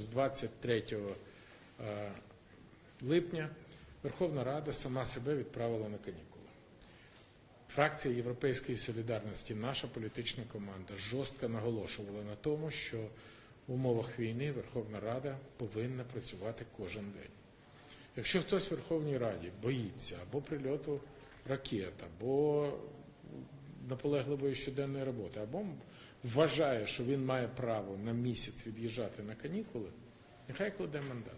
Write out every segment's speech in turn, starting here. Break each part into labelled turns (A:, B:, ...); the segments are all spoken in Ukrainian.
A: З 23 е, липня Верховна Рада сама себе відправила на канікули. Фракція Європейської солідарності, наша політична команда жорстко наголошувала на тому, що в умовах війни Верховна Рада повинна працювати кожен день. Якщо хтось в Верховній Раді боїться або прильоту ракет, або наполегливої щоденної роботи, або вважає, що він має право на місяць від'їжджати на канікули, нехай кладе мандат.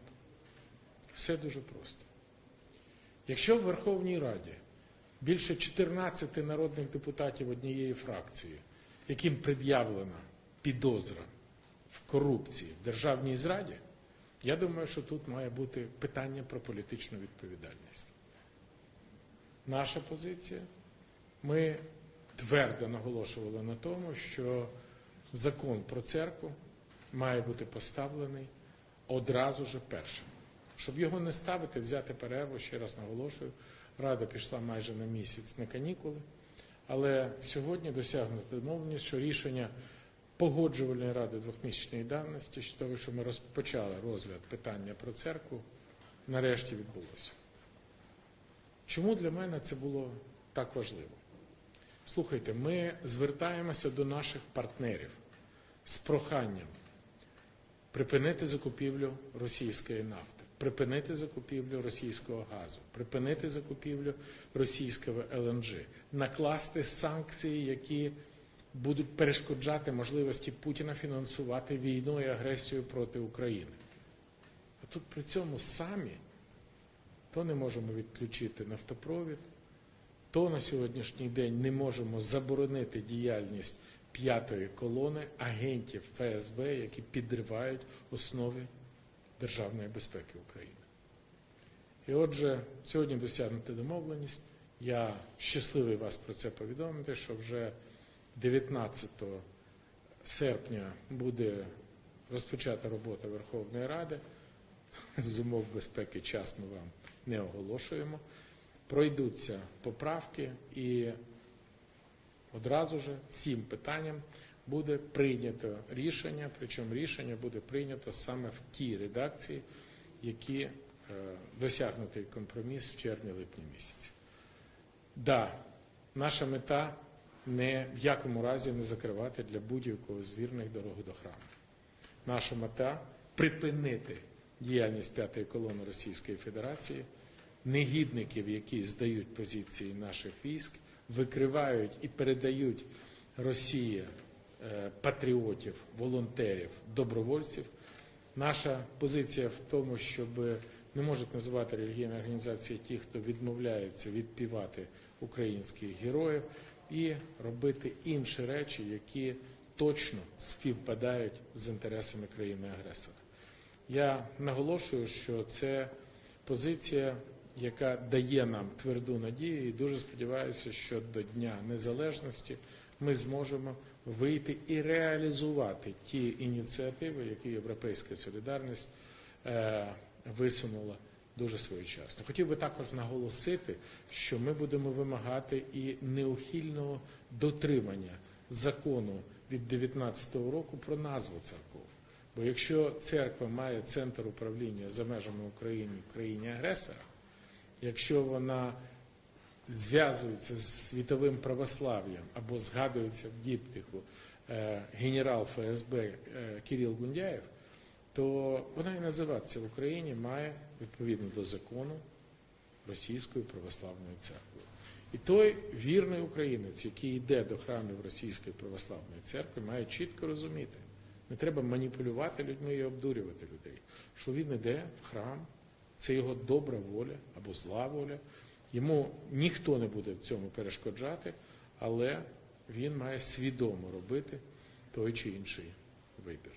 A: Все дуже просто. Якщо в Верховній Раді більше 14 народних депутатів однієї фракції, яким пред'явлена підозра в корупції в державній зраді, я думаю, що тут має бути питання про політичну відповідальність. Наша позиція. Ми твердо наголошували на тому, що закон про церкву має бути поставлений одразу же першим. Щоб його не ставити, взяти перерву, ще раз наголошую, Рада пішла майже на місяць на канікули, але сьогодні досягнуто домовленість, що рішення погоджувальної ради двохмісячної давності, що того, що ми розпочали розгляд питання про церкву, нарешті відбулося. Чому для мене це було так важливо? Слухайте, ми звертаємося до наших партнерів з проханням припинити закупівлю російської нафти, припинити закупівлю російського газу, припинити закупівлю російського ЛНЖ, накласти санкції, які будуть перешкоджати можливості Путіна фінансувати війну і агресію проти України. А тут при цьому самі то не можемо відключити нафтопровід, то на сьогоднішній день не можемо заборонити діяльність п'ятої колони агентів ФСБ, які підривають основи державної безпеки України. І отже, сьогодні досягнута домовленість. Я щасливий вас про це повідомити, що вже 19 серпня буде розпочата робота Верховної Ради. З умов безпеки час ми вам не оголошуємо. Пройдуться поправки і одразу ж цим питанням буде прийнято рішення, причому рішення буде прийнято саме в тій редакції, які е, досягнутий компроміс в червні-липні місяці. Да, наша мета не в якому разі не закривати для будь-якого з вірних дорогу до храму. Наша мета припинити діяльність п'ятої колони Російської Федерації, негідників, які здають позиції наших військ, викривають і передають Росії е, патріотів, волонтерів, добровольців. Наша позиція в тому, щоб не можуть називати релігійні організації ті, хто відмовляється відпівати українських героїв і робити інші речі, які точно співпадають з інтересами країни-агресора. Я наголошую, що це позиція, яка дає нам тверду надію, і дуже сподіваюся, що до Дня Незалежності ми зможемо вийти і реалізувати ті ініціативи, які Європейська солідарність е, висунула дуже своєчасно. Хотів би також наголосити, що ми будемо вимагати і неухильного дотримання закону від 2019 року про назву церков. Бо якщо церква має центр управління за межами України в країні агресора, якщо вона зв'язується з світовим православ'ям або згадується в діптиху е, генерал ФСБ е, Кирил Гундяєв, то вона і називатися в Україні має відповідно до закону Російською православною церквою. І той вірний українець, який йде до храмів Російської православної церкви, має чітко розуміти. Не треба маніпулювати людьми і обдурювати людей. Що він йде в храм, це його добра воля або зла воля. Йому ніхто не буде в цьому перешкоджати, але він має свідомо робити той чи інший вибір.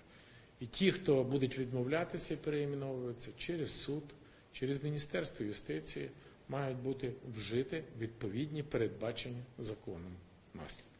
A: І ті, хто будуть відмовлятися і переіменовуватися через суд, через Міністерство юстиції, мають бути вжити відповідні передбачені законом наслідки.